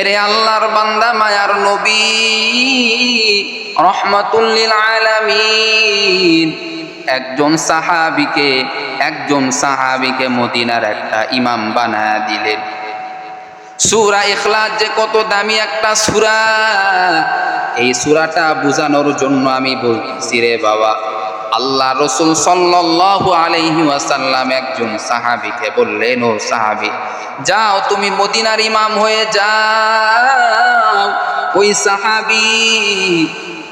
এরে আল্লাহর বান্দা, মায়ার নবী রহমাতুল্লিল আলামিন। একজন সাহাবিকে একজন সাহাবিকে মদিনার একটা ইমাম বানায় দিলেন। সুরা ইখলাস যে কত দামি একটা সুরা, এই সুরাটা বোঝানোর জন্য আমি বলছি রে বাবা। আল্লাহ রসুল সাল্লাল্লাহু আলাইহি ওয়াসাল্লাম একজন সাহাবিকে বললেন, ও সাহাবি, যাও তুমি মদিনার ইমাম হয়ে যাও। ওই সাহাবি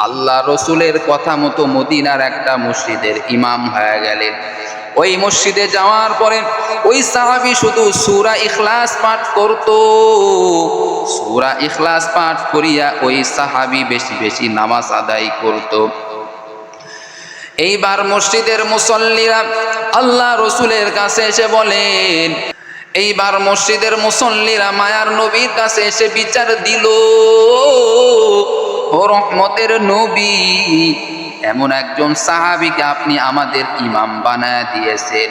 আল্লাহ রসুলের কথা মতো মদিনার একটা মসজিদের ইমাম হয়ে গেলেন। ওই মসজিদে যাওয়ার পরে ওই সাহাবি শুধু সুরা ইখলাস পাঠ করত। সুরা ইখলাস পাঠ করিয়া ওই সাহাবি বেশি বেশি নামাজ আদায় করত। এইবার মসজিদের মুসল্লিরা আল্লাহ রসুলের কাছে এসে বলেন, এইবার মসজিদের মুসল্লিরা মায়ার নবীর কাছে এসে বিচার দিল। ও রহমতের নবী, এমন একজন সাহাবিকে আপনি আমাদের ইমাম বানায় দিয়েছেন।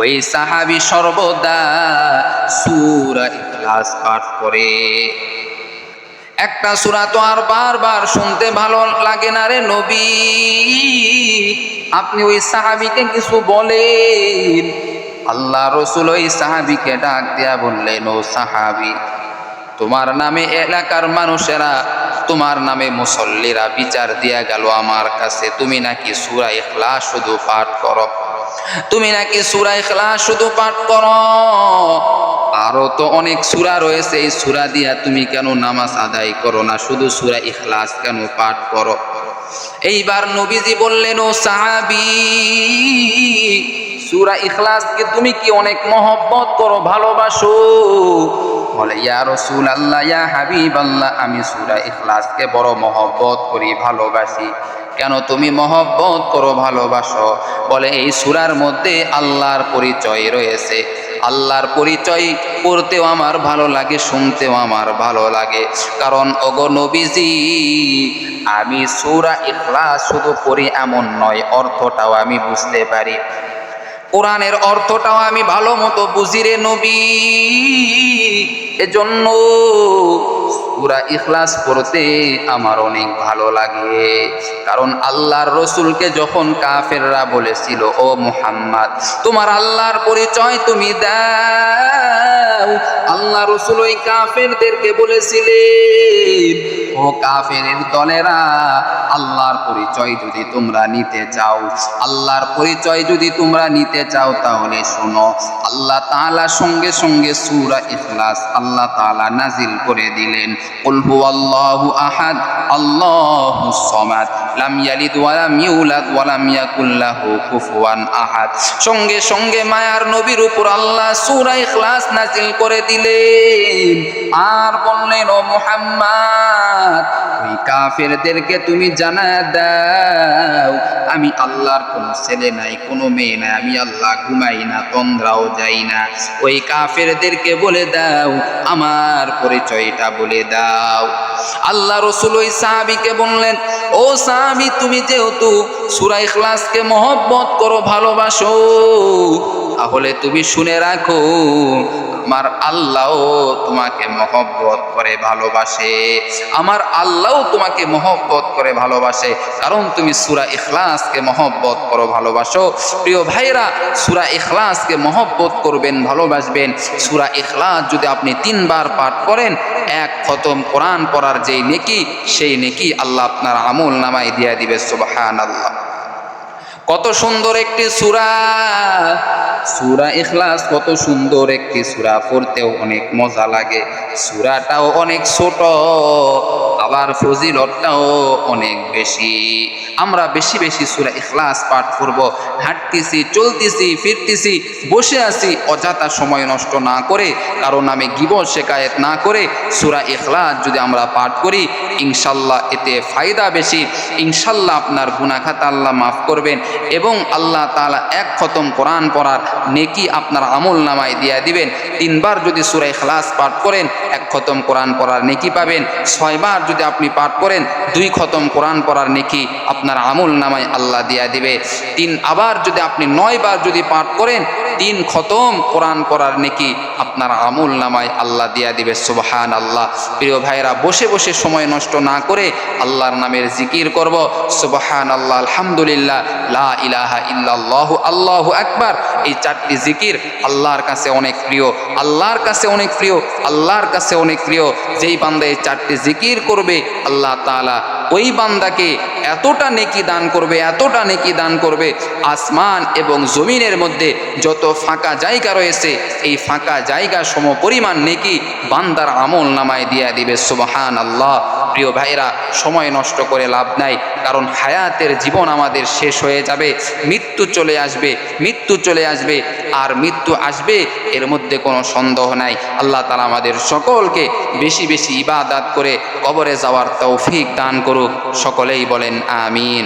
ওই সাহাবি সর্বদা সুরা ইখলাস পাঠ করে। একটা সুরা তো আর বারবার শুনতে ভালো লাগে না রে নবী। আপনি ওই সাহাবিকে কিছু বলেন? আল্লাহ রসুল ওই সাহাবিকে ডাক দেয়া বললেন, ও সাহাবি, তোমার নামে এলাকার মানুষেরা, তোমার নামে মুসল্লিরা বিচার দিয়া গেল আমার কাছে। তুমি নাকি সুরা ইখলাস শুধু পাঠ করো? তুমি নাকি সুরা ইখলাস শুধু পাঠ করো? আরও তো অনেক সুরা রয়েছে, এই সুরা দিয়া তুমি কেন নামাজ আদায় করো না? শুধু সুরা ইখলাস কেন পাঠ করো? এইবার নবীজি বললেন, ও সাহাবি, সুরা ইখলাসকে তুমি কি অনেক মহব্বত করো, ভালোবাসো? বলে, ইয়া রসুল আল্লাহ ইয়া হাবিব আল্লাহ আমি সুরা ইখলাসকে বড় মহব্বত করি, ভালোবাসি। কেন তুমি মহব্বত করো, ভালোবাসো? বলে, এই সুরার মধ্যে আল্লাহর পরিচয় রয়েছে। আল্লাহর পরিচয় পড়তেও আমার ভালো লাগে, শুনতেও আমার ভালো লাগে। কারণ অগ নবীজি, আমি সুরা ইখলাস শুধু পড়ি এমন নয়, অর্থটাও আমি বুঝতে পারি। কোরআনের অর্থটাও আমি ভালো মতো বুঝি রে নবী। এজন্য পুরা ইখলাস পড়তে আমার অনেক ভালো লাগে। কারণ আল্লাহর রসুলকে যখন কাফেররা বলেছিল, ও মুহাম্মদ, তোমার আল্লাহর পরিচয় তুমি দাও। আল্লাহ রসুল ওই কাফেরদেরকে বলেছিলেন, ও কাফের দলেরা আল্লাহর পরিচয় যদি তোমরা নিতে চাও, আল্লাহর পরিচয় যদি তোমরা নিতে চাও তাহলে শোনো, আল্লাহ তাআলা সঙ্গে সঙ্গে সূরা ইখলাস আল্লাহ তাআলা নাজিল করে দিলেন। কুল হুয়াল্লাহু আহাদ আল্লাহুস সামাদ, লাম ইয়ালিদ ওয়া লাম ইউলাদ ওয়া লাম ইয়াকুল লাহু কুফুয়ান আহাদ। সঙ্গে সঙ্গে মায়ার নবীর উপর আল্লাহ সূরা ইখলাস নাজিল করে দিলেন। আর বললেন, ও মুহাম্মদ কাফেরদেরকে তুমি জানা দাও, আমি আল্লাহর কোনো ছেলে নাই, কোনো মেয়ে নাই, আমি আল্লাহ ঘুমাই না, তন্দ্রাও যাই না। ওই কাফেরদেরকে বলে দাও, আমার পরিচয়টা বলে দাও। আল্লাহ রসুল ওই সাহাবিকে বললেন, ও সাহাবি, তুমি যেহেতু সুরা ইখলাসকে মহব্বত করো, ভালোবাসো তাহলে তুমি শুনে রাখো, আমার আল্লাহ তোমাকে মহব্বত করে ভালোবাসে। আমার আল্লাহ তোমাকে মহব্বত করে ভালোবাসে, কারণ তুমি সুরা ইখলাসকে মহব্বত করো, ভালোবাসো। প্রিয় ভাইরা সুরা ইখলাসকে মহব্বত করবেন, ভালোবাসবেন। সুরা ইখলাস যদি আপনি তিনবার পাঠ করেন, এক খতম কোরআন পড়ার যেই নেকি, সেই নেকি আল্লাহ আপনার আমল নামায় দিয়া দিবে সুবাহান আল্লাহ কত সুন্দর একটি সুরা। সুরা ইখলাস কত সুন্দর একটি সুরা, পড়তেও অনেক মজা লাগে। সুরাটাও অনেক ছোট। আবার ফজিলতটাও অনেক বেশি। আমরা বেশি বেশি সুরা ইখলাস পাঠ করব, হাঁটতেছি, চলতেছি, ফিরতেছি, বসে আছি, অযথা সময় নষ্ট না করে কারণ আমি গিবত শেখায়ত না করে সুরা ইখলাস যদি আমরা পাঠ করি, ইনশাল্লাহ এতে ফায়দা বেশি। ইনশাল্লাহ আপনার গুনাখাতা আল্লাহ মাফ করবেন এবং আল্লাহ তাআলা এক খতম কোরআন পড়ার নেকি আপনার আমল নামায় দিয়া দিবেন। তিনবার যদি সুরা ইখলাস পাঠ করেন, এক খতম কোরআন পড়ার নেকি পাবেন। ছয়বার যদি আপনি পাঠ করেন দুই খতম কোরআন পড়ার নেকি আপনার আমল নামায় আল্লাহ দিয়া দিবে। তিন, আবার যদি আপনি নয় বার যদি পাঠ করেন, তিন খতম কোরআন পড়ার নেকি আপনার আমল নামায় আল্লাহ দিয়া দিবে। সুবহান আল্লাহ প্রিয় ভাইরা বসে বসে সময় নষ্ট না করে আল্লাহর নামের জিকির করব। সুবহান আল্লাহ আলহামদুলিল্লাহ, লা ইলাহা ইল্লাল্লাহ, আল্লাহু আকবার। এই চারটি জিকির আল্লাহর কাছে অনেক প্রিয়। আল্লাহর কাছে অনেক প্রিয়, আল্লাহর কাছে অনেক প্রিয়। যেই বান্দা এই চারটি জিকির করবে আল্লাহ তাআলা। ওই বান্দাকে এতটা নেকি দান করবে, এতটা নেকি দান করবে, আসমান এবং জমিনের মধ্যে যত ফাঁকা জায়গা রয়েছে, এই ফাঁকা জায়গা সম পরিমাণ নেকি বান্দার আমল নামায় দিয়া দিবে সুবহান আল্লাহ প্রিয় ভাইরা সময় নষ্ট করে লাভ নাই, কারণ হায়াতের জীবন আমাদের শেষ হয়ে যাবে, মৃত্যু চলে আসবে, মৃত্যু চলে আসবে, আর মৃত্যু আসবে, এর মধ্যে কোনো সন্দেহ নাই। আল্লাহ তালা আমাদের সকলকে বেশি বেশি ইবাদাত করে কবরে যাওয়ার তৌফিক দান করুক সকলেই বলেন আমিন।